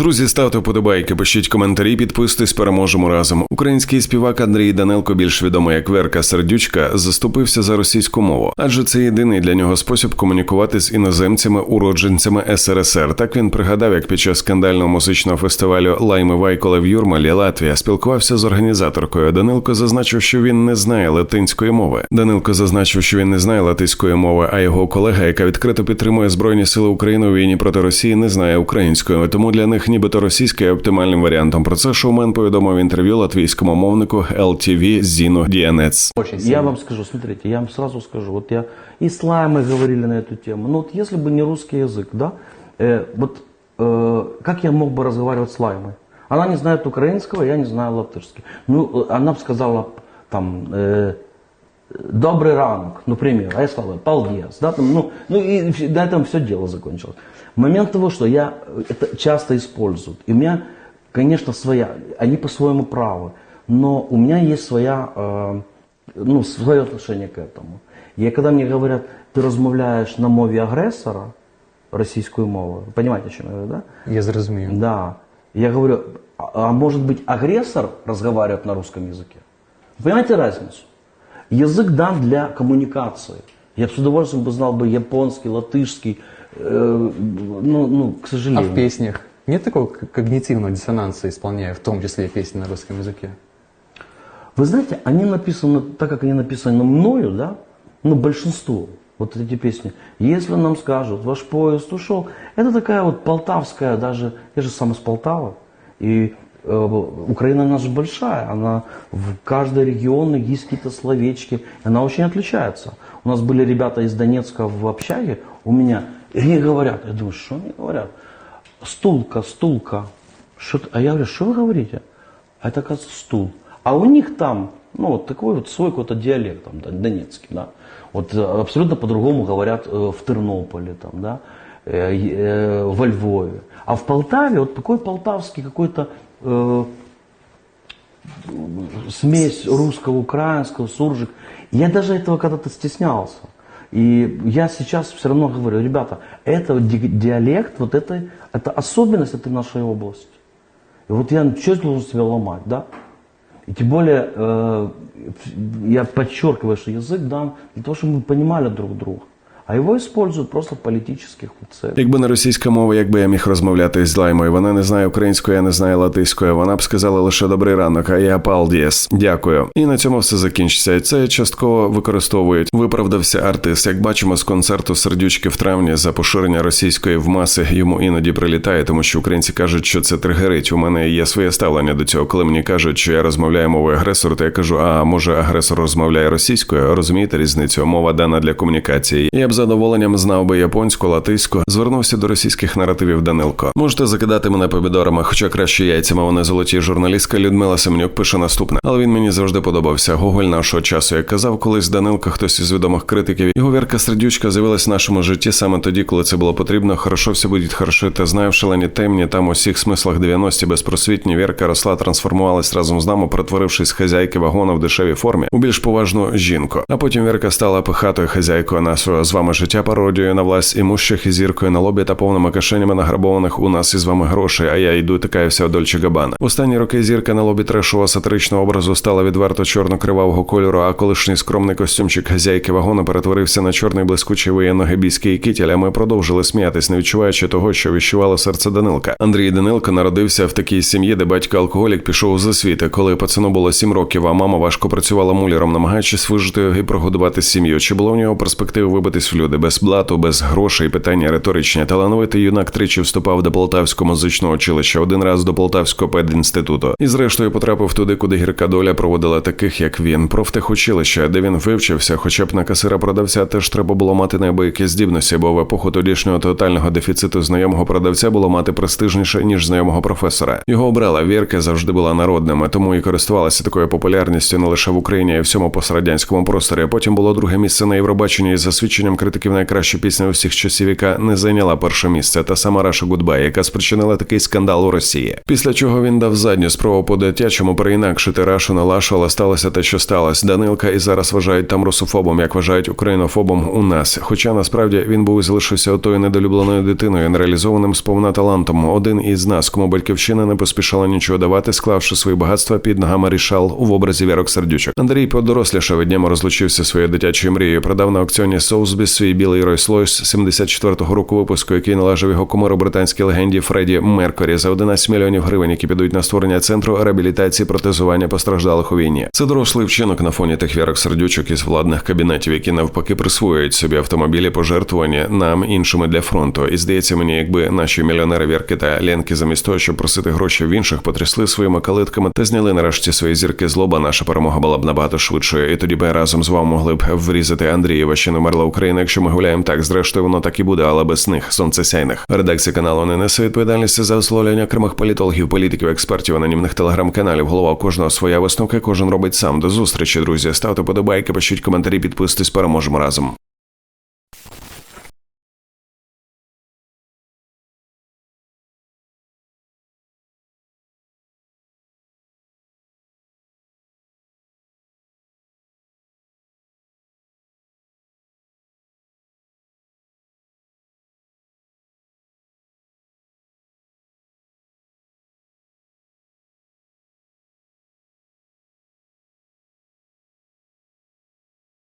Друзі, ставте вподобайки, пишіть коментарі, підписуйтесь, переможемо разом. Український співак Андрій Данелко, більш відомий як Верка Сердючка, заступився за російську мову, адже це єдиний для нього спосіб комунікувати з іноземцями, уродженцями СРСР. Так він пригадав, як під час скандального музичного фестивалю Лайми Вайкола в Юрмалі, Латвія, спілкувався з організаторкою. Данилко зазначив, що він не знає латинської мови. Данилко зазначив, що він не знає латинської мови, а його колега, яка відкрито підтримує збройні сили України у війні проти Росії, не знає української. Тому для них нібито російська є оптимальним варіантом. Про це шоумен повідомив в інтерв'ю латвійському мовнику LTV Зіну Діанец. Очень Я сильно. вам скажу, смотрите, я вам сразу скажу, вот я и с Лаймой говорили на эту тему, ну вот если бы не русский язык, да, э, вот э, как я мог бы разговаривать с Лаймой? Она не знает украинского, я не знаю латышский. Ну, э, она бы сказала там, э, добрый ранок, например, а я сказал, полдес, да, там, ну, ну и вс- на этом все дело закончилось. Момент того, что я э, это часто используют, и у меня, конечно, своя, они по-своему правы, но у меня есть своя, э, ну, свое отношение к этому. И когда мне говорят, ты размовляешь на мові агресора, російською мовою, понимаете, о чем я говорю, да? Я зрозумів. Да. Я говорю, а, а может быть агрессор разговаривает на русском языке? Вы понимаете разницу? Язык дан для коммуникации. Я бы с удовольствием бы знал бы японский, латышский, э, ну, ну, к А сожалению. в песнях нет такого когнитивного диссонанса, исполняя в том числе песни на русском языке? Вы знаете, они написаны, так как они написаны мною, да, ну, большинство, вот эти песни, если нам скажут, ваш поезд ушел, это такая вот полтавская даже, я же сам из Полтавы, и Украина она же большая, она в каждой регионе есть какие-то словечки, она очень отличается. У нас были ребята из Донецка в общаге, у меня, и они говорят, я думаю, что они говорят? Стулка, стулка. Что а я говорю, что вы говорите? А это, оказывается, стул. А у них там, ну, вот такой вот свой какой-то диалект, там, донецкий, да. Вот э, абсолютно по-другому говорят э, в Тернополе, там, да, э, э, во Львове. А в Полтаве вот такой полтавский какой-то э, смесь русского, украинского, суржик. Я даже этого когда-то стеснялся. И я сейчас все равно говорю, ребята, это ди- диалект, вот это, это особенность этой нашей области. И вот я что должен себя ломать, да? И тем более, э, я подчеркиваю, что язык дан для того, чтобы мы понимали друг друга. А его используют просто в политических вот целях. Якби не російська мова, якби я міг розмовляти з Лаймою. Вона не знає української, я не знаю латиської. Вона б сказала лише добрий ранок, а я палдієс. Дякую. І на цьому все закінчиться. Це частково використовують. Виправдався артист. Як бачимо з концерту сердючки в травні за поширення російської в маси йому іноді прилітає, тому що українці кажуть, що це тригерить. У мене є своє ставлення до цього. Коли мені кажуть, що я розмовляю мовою агресору, то я кажу: а може агресор розмовляє російською? Розумієте різницю? Мова дана для комунікації. Я б задоволенням знав би японську, латиську. Звернувся до російських наративів Данилко. Можете закидати мене помідорами, хоча краще яйцями. Вони золоті журналістка Людмила Семенюк пише наступне. Але він мені завжди подобався. Гоголь нашого часу. Як казав колись Данилко, хтось із відомих критиків. Його вірка сердючка з'явилась в нашому житті саме тоді, коли це було потрібно. Хорошо все буде хорошо. Та знаю в шалені темні. Там у всіх смислах 90-ті безпросвітні. Вірка росла, трансформувалась разом з нами, перетворившись хазяйки вагона в дешевій формі у більш поважну жінку. А потім Вірка стала пихатою хазяйкою нашого з вами життя пародією на власть імущих і зіркою на лобі та повними кишенями награбованих у нас із вами грошей. А я йду така вся Дольче Габана. Останні роки зірка на лобі трешового сатиричного образу стала відверто чорно-кривавого кольору, а колишній скромний костюмчик хазяйки вагона перетворився на чорний блискучий воєнно-гебійський кітель. А ми продовжили сміятись, не відчуваючи того, що віщувало серце Данилка. Андрій Данилко народився в такій сім'ї, де батько алкоголік пішов з освіти, коли пацану було сім років, а мама важко працювала муляром, намагаючись вижити і прогодувати сім'ю. Чи було в нього перспективи вибитись в люди без блату, без грошей? Питання риторичні. Талановитий юнак тричі вступав до Полтавського музичного училища, один раз до Полтавського педінституту. І зрештою потрапив туди, куди гірка доля проводила таких, як він, профтехучилище, де він вивчився, хоча б на касира продавця теж треба було мати неабиякі здібності, бо в епоху тодішнього тотального дефіциту знайомого продавця було мати престижніше ніж знайомого професора. Його обрала Вірка завжди була народними, тому і користувалася такою популярністю не лише в Україні, а й всьому пострадянському просторі. Потім було друге місце на Євробаченні із засвідченням критиків найкраща пісня усіх часів, яка не зайняла перше місце, та сама Раша Гудбай, яка спричинила такий скандал у Росії. Після чого він дав задню спробу по дитячому переінакшити Рашу на Лашу, але сталося те, що сталося. Данилка і зараз вважають там русофобом, як вважають українофобом у нас. Хоча насправді він був і залишився отою недолюбленою дитиною, нереалізованим сповна талантом. Один із нас, кому батьківщина не поспішала нічого давати, склавши свої багатства під ногами рішал у образі вірок сердючок. Андрій подорослішав і днями розлучився своєю дитячою мрією. Продав на аукціоні Соусбі свій білий Rolls-Royce 74-го року випуску, який належав його кумиру британській легенді Фредді Меркорі за 11 мільйонів гривень, які підуть на створення центру реабілітації протезування постраждалих у війні. Це дорослий вчинок на фоні тих вірок сердючок із владних кабінетів, які навпаки присвоюють собі автомобілі пожертвувані нам іншими для фронту. І здається мені, якби наші мільйонери Вірки та Ленки замість того, щоб просити гроші в інших, потрясли своїми калитками та зняли нарешті свої зірки злоба. Наша перемога була б набагато швидшою. І тоді би разом з вами могли б врізати Андрієва, ще не вмерла Україна. Якщо ми гуляємо так, зрештою воно так і буде, але без них сонцесяйних. Редакція каналу не несе відповідальності за висловлення окремих політологів, політиків, експертів, анонімних телеграм-каналів. Голова кожного своя висновка, кожен робить сам. До зустрічі, друзі. Ставте подобайки, пишіть коментарі, підписуйтесь, переможемо разом.